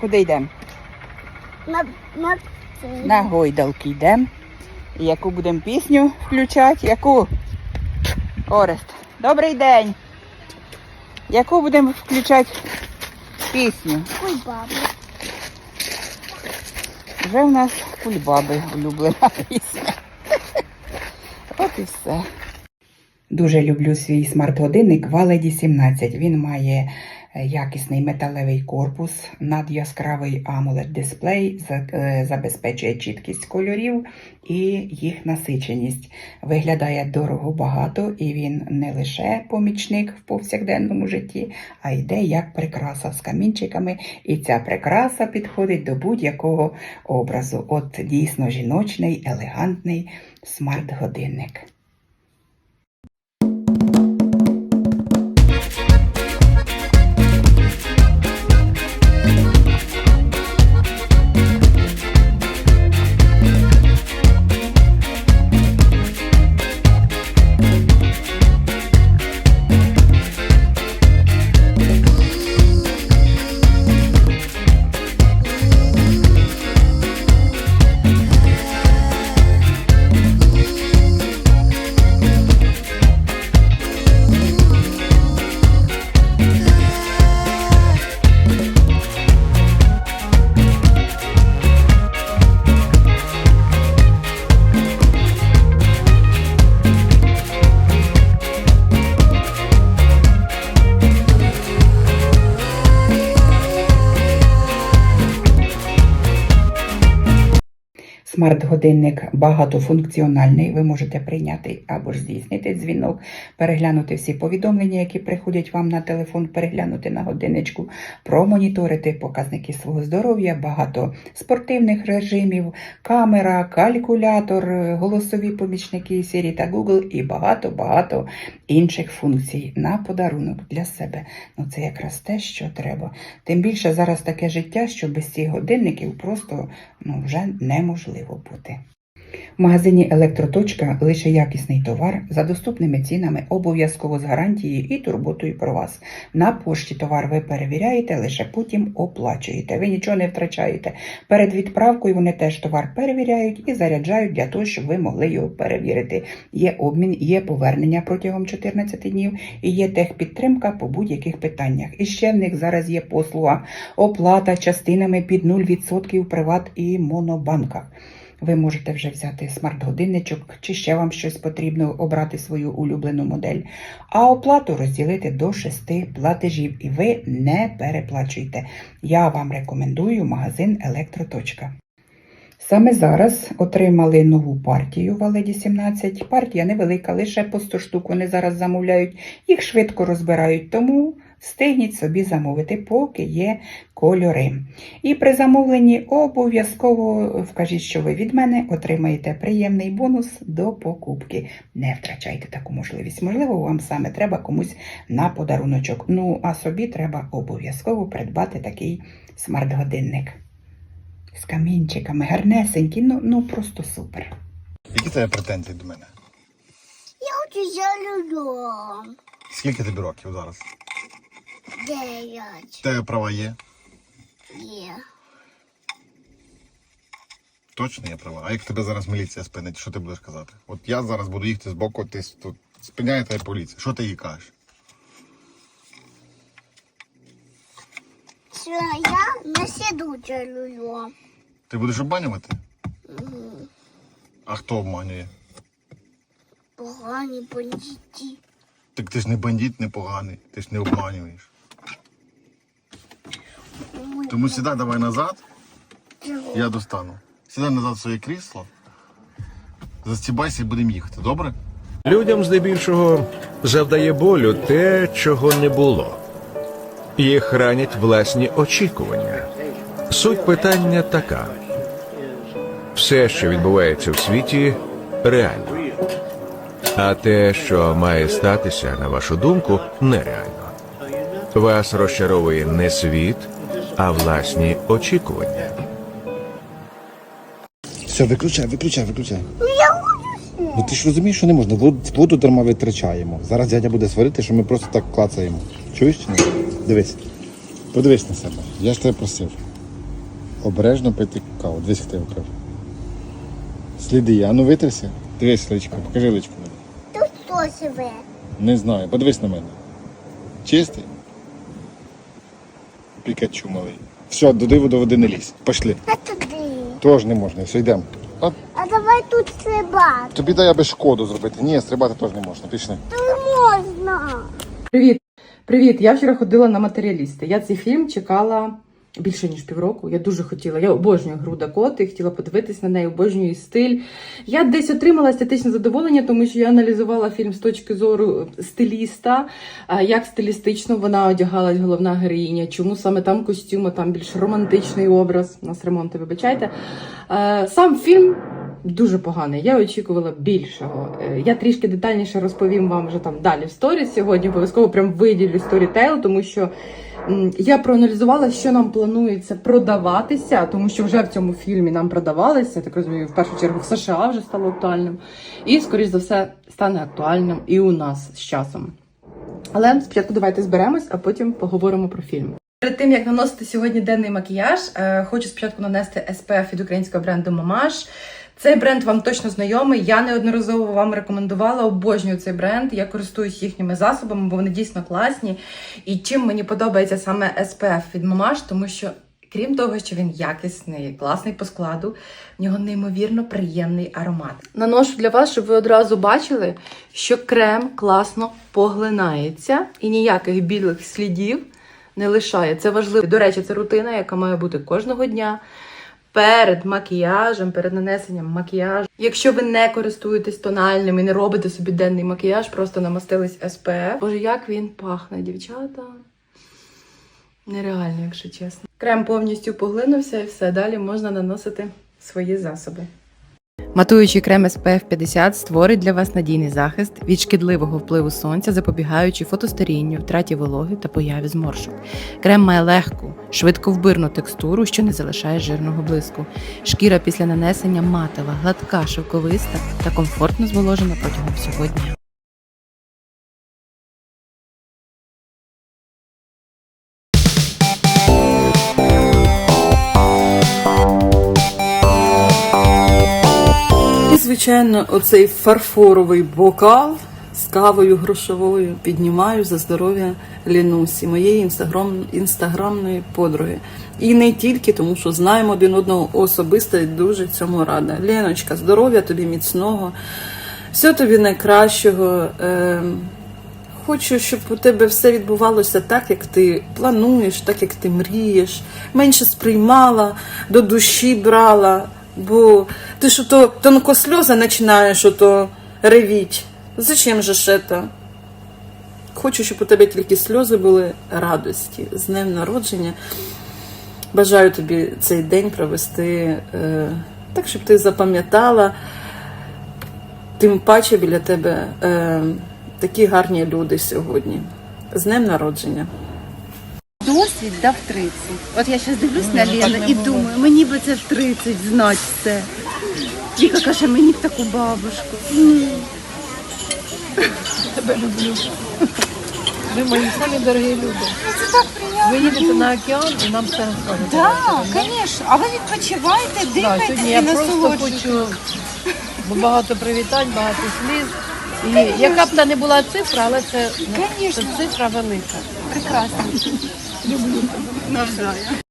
Куди йдемо? На, на, На гойдалки йдемо. Яку будемо пісню включати? Яку? Орест. Добрий день. Яку будемо включати пісню? Баба. Вже в нас кульбаби улюблена пісня. От і все. Дуже люблю свій смарт-годинник Валеді 17. Він має якісний металевий корпус, надяскравий AMOLED дисплей, е, забезпечує чіткість кольорів і їх насиченість. Виглядає дорого багато, і він не лише помічник в повсякденному житті, а йде як прикраса з камінчиками. І ця прикраса підходить до будь-якого образу. От дійсно жіночний, елегантний смарт-годинник. Смарт-годинник багатофункціональний. Ви можете прийняти або ж здійснити дзвінок, переглянути всі повідомлення, які приходять вам на телефон, переглянути на годинничку, промоніторити показники свого здоров'я, багато спортивних режимів, камера, калькулятор, голосові помічники Siri та Google і багато-багато інших функцій на подарунок для себе. Ну це якраз те, що треба. Тим більше зараз таке життя, що без цих годинників просто ну, вже неможливо бути. В магазині Електроточка лише якісний товар за доступними цінами, обов'язково з гарантією і турботою про вас. На пошті товар ви перевіряєте, лише потім оплачуєте. Ви нічого не втрачаєте. Перед відправкою вони теж товар перевіряють і заряджають для того, щоб ви могли його перевірити. Є обмін, є повернення протягом 14 днів і є техпідтримка по будь-яких питаннях. І ще в них зараз є послуга оплата частинами під 0% в приват і монобанках. Ви можете вже взяти смарт-годинничок, чи ще вам щось потрібно обрати свою улюблену модель, а оплату розділити до шести платежів, і ви не переплачуєте. Я вам рекомендую магазин Електроточка. Саме зараз отримали нову партію в Аледі 17. Партія невелика, лише по 100 штук вони зараз замовляють, їх швидко розбирають, тому встигніть собі замовити, поки є кольори. І при замовленні обов'язково вкажіть, що ви від мене отримаєте приємний бонус до покупки. Не втрачайте таку можливість. Можливо, вам саме треба комусь на подаруночок. Ну, а собі треба обов'язково придбати такий смарт-годинник. З камінчиками, гарнесенький, ну, ну просто супер. Які тебе претензії до мене? Я хочу за люблю. Скільки тобі років зараз? Дев'ять. Тебе права є? Є. Точно є права. А як тебе зараз міліція спинить, що ти будеш казати? От я зараз буду їхати з боку, ти тут спиняє тебе поліція. Що ти їй кажеш? Що я не сіду за. Ти будеш обманювати? А хто обманює? Погані бандити. Так ти ж не бандит, не поганий, ти ж не обманюєш. Тому сідай давай назад, я достану. Сідай назад в своє крісло, застібайся і будемо їхати, добре? Людям здебільшого завдає болю те, чого не було. Їх ранять власні очікування. Суть питання така: все, що відбувається в світі, реально. А те, що має статися, на вашу думку, нереально. Вас розчаровує не світ, а власні очікування. Все, виключай, виключай, виключай. Ну я хочу. Ну ти ж розумієш, що не можна. Воду, воду дарма витрачаємо. Зараз дядя буде сварити, що ми просто так клацаємо. Чуєш чи ні? Дивись. Подивись на себе. Я ж тебе просив. обережно пити каву. Дивись, як ти окрив. Сліди. А ну витерся. Дивись, личко, покажи личко мені. Тут хто живе? Не знаю, подивись на мене. Чистий? Пікачу малий. Все, до диву до води не лізь. Пішли. А туди. Тож не можна, все йдемо. А А давай тут стрибати. тобі дай аби шкоду зробити. Ні, стрибати теж не можна. Пішли. То можна. Привіт! Привіт! Я вчора ходила на матеріалісти. Я цей фільм чекала більше ніж півроку. Я дуже хотіла. Я обожнюю гру Дакоти, хотіла подивитись на неї, обожнюю стиль. Я десь отримала естетичне задоволення, тому що я аналізувала фільм з точки зору стиліста, як стилістично вона одягалась, головна героїня, чому саме там костюми, там більш романтичний образ. У нас ремонти, вибачайте. Е, Сам фільм дуже поганий. Я очікувала більшого. Е, Я трішки детальніше розповім вам вже там далі в сторіс сьогодні. Обов'язково прям виділю сторітейл, тому що я проаналізувала, що нам планується продаватися, тому що вже в цьому фільмі нам продавалися, так розумію, в першу чергу в США вже стало актуальним. І, скоріш за все, стане актуальним і у нас з часом. Але спочатку давайте зберемось, а потім поговоримо про фільм. Перед тим як наносити сьогодні денний макіяж, е, хочу спочатку нанести SPF від українського бренду Мамаш. Цей бренд вам точно знайомий. Я неодноразово вам рекомендувала, обожнюю цей бренд. Я користуюсь їхніми засобами, бо вони дійсно класні. І чим мені подобається саме SPF від Мамаш, тому що. Крім того, що він якісний, класний по складу, в нього неймовірно приємний аромат. Наношу для вас, щоб ви одразу бачили, що крем класно поглинається і ніяких білих слідів не лишає. Це важливо. До речі, це рутина, яка має бути кожного дня. Перед макіяжем, перед нанесенням макіяжу. Якщо ви не користуєтесь тональним і не робите собі денний макіяж, просто намастились SPF. Боже, як він пахне, дівчата. Нереально, якщо чесно. Крем повністю поглинувся і все. Далі можна наносити свої засоби. Матуючий крем SPF 50 створить для вас надійний захист від шкідливого впливу сонця, запобігаючи фотостарінню, втраті вологи та появі зморшок. Крем має легку, швидковбирну текстуру, що не залишає жирного блиску. Шкіра після нанесення матова, гладка, шовковиста та комфортно зволожена протягом всього дня. Звичайно, оцей фарфоровий бокал з кавою грошовою піднімаю за здоров'я Лінусі, моєї інстаграм, інстаграмної подруги. І не тільки, тому що знаємо один одного особисто і дуже цьому рада. Леночка, здоров'я тобі міцного, все тобі найкращого. Ем, Хочу, щоб у тебе все відбувалося так, як ти плануєш, так як ти мрієш, менше сприймала, до душі брала. Бо ти що то тонкосльози починаєш ото ревіть. Зачем же ж це? Хочу, щоб у тебе тільки сльози були радості. З днем народження. Бажаю тобі цей день провести е, так, щоб ти запам'ятала. Тим паче біля тебе е, такі гарні люди сьогодні. З днем народження. Досвід дав 30. От я зараз дивлюсь на Лену і думаю, мені би це в 30 знати все. Віка каже, мені б таку бабушку. Ви мої самі дорогі люди. Ви їдете на океан і нам все розкажете. Так, звісно. А ви відпочиваєте, Так, дихайте сьогодні і я просто насолоджуєтесь. хочу багато привітань, багато сліз. І яка б та не була цифра, але це, це Конечно. цифра велика. Прекрасно. Люблю. Навзаєм.